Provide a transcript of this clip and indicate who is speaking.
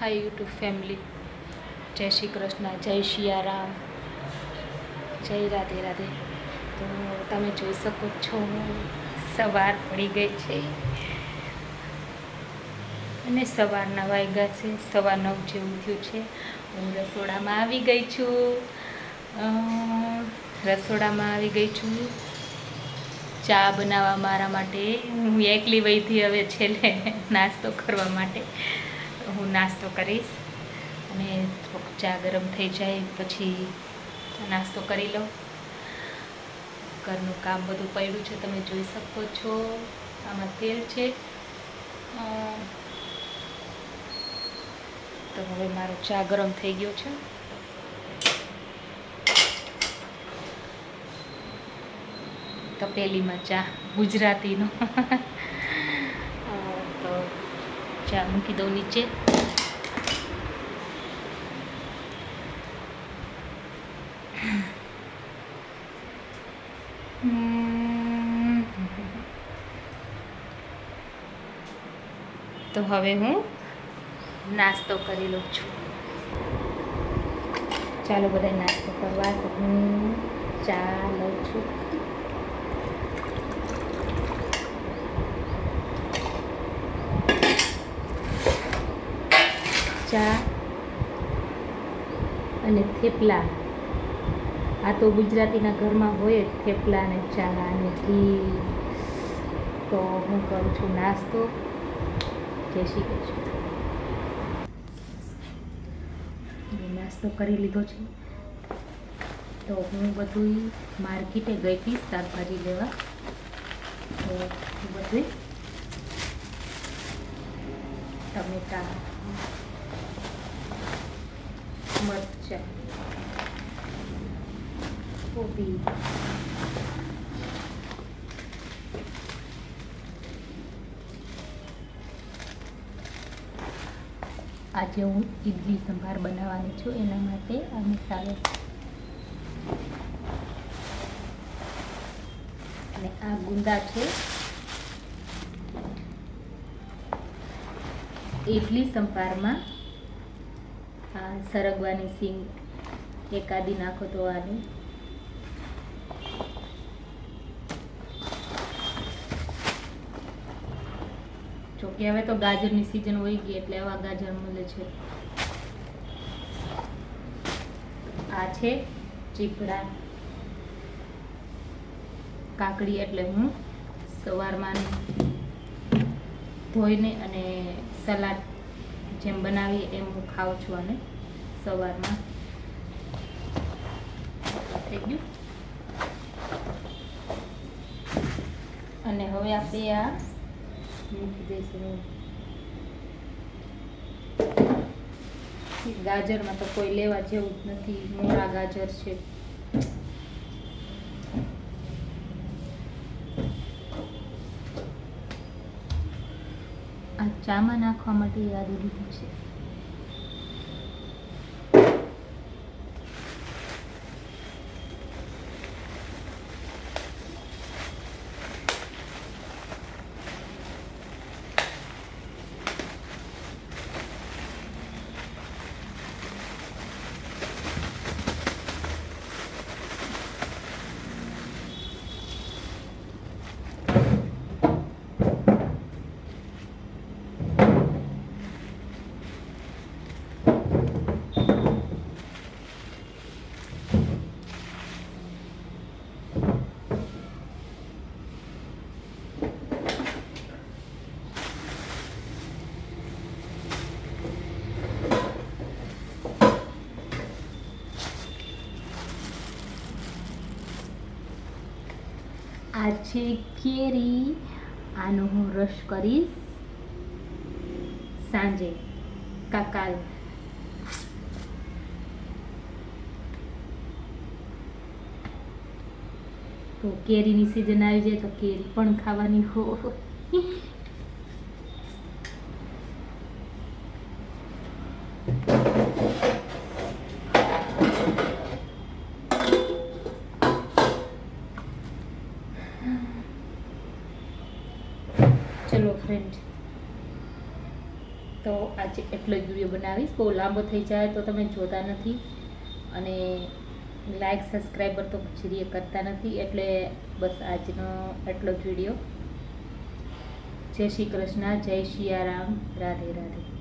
Speaker 1: હાય YouTube family જય શ્રી કૃષ્ણ, જય શિયારામ. જય રાધે રાધે. તો તમે જોઈ શકો છો, સવાર પડી ગઈ છે. અને સવારના વાગ્યા છે સવા નવ જેવું થયું છે. હું રસોડામાં આવી ગઈ છું. રસોડામાં આવી ગઈ છું. ચા બનાવવા મારા માટે. હું એકલી વહીથી હવે છેલ્લે નાસ્તો કરવા માટે. હું નાસ્તો કરીશ. અને થોડુંક ચા ગરમ થઈ જાય, પછી નાસ્તો કરી લઉં. ઘરનું કામ બધું પડ્યું છે, તમે જોઈ શકો છો. આમાં તેલ છે. તો હવે મારો ચા ગરમ થઈ ગયો છે. તપેલીમાં ચા, ગુજરાતીનો. ચા મૂકી દઉં નીચે તો હવે હું નાસ્તો કરી લઉં છું ચાલો બધા નાસ્તો કરવા તો હું ચા લઉં છું ચા અને થેપલા. આ તો ગુજરાતીના ઘરમાં હોય જ થેપલા અને ચા અને ઘી. તો હું કરું છું નાસ્તો. જય શ્રી કૃષ્ણ. નાસ્તો કરી લીધો છે. તો હું બધું માર્કેટે ગઈ હતી શાકભાજી લેવા. તો બધું ટમેટા મરચાં કોબી આજે હું ઈડલી સંભાર બનાવવાની છું, એના માટે આ મસાલો અને આ ગુંદા છે. ઈડલી સંભારમાં સરગવાની સિંગ એકાદી નાખો તો જોકે હવે તો ગાજરની સિઝન હોય ગઈ એટલે આવા ગાજર મળે છે. આ છે ચીપડા કાકડી એટલે હું સવારમાં ધોઈને અને સલાડ જેમ બનાવીએ એમ હું ખાઉં છું અને સવારમાં. થઈ અને હવે આપણે આ મૂકી દઈશું. ગાજરમાં તો કોઈ લેવા જેવું જ નથી. મોડા ગાજર છે. આ ચામાં નાખવા માટે યાદ લીધું છે. આ છે કેરી આનો હું રસ કરીશ. સાંજે. કાકાલ. તો કેરીની સિઝન આવી જાય તો કેરી પણ ખાવાની હોય. ચલો ફ્રેન્ડ તો આજે એટલો જ વીડિયો બનાવીશ. બહુ લાંબો થઈ જાય તો તમે જોતા નથી. અને લાઈક સબસ્ક્રાઈબર તો પછી કરતા નથી. એટલે બસ આજનો એટલો જ વીડિયો જય શ્રી કૃષ્ણ, જય સિયારામ રાધે રાધે.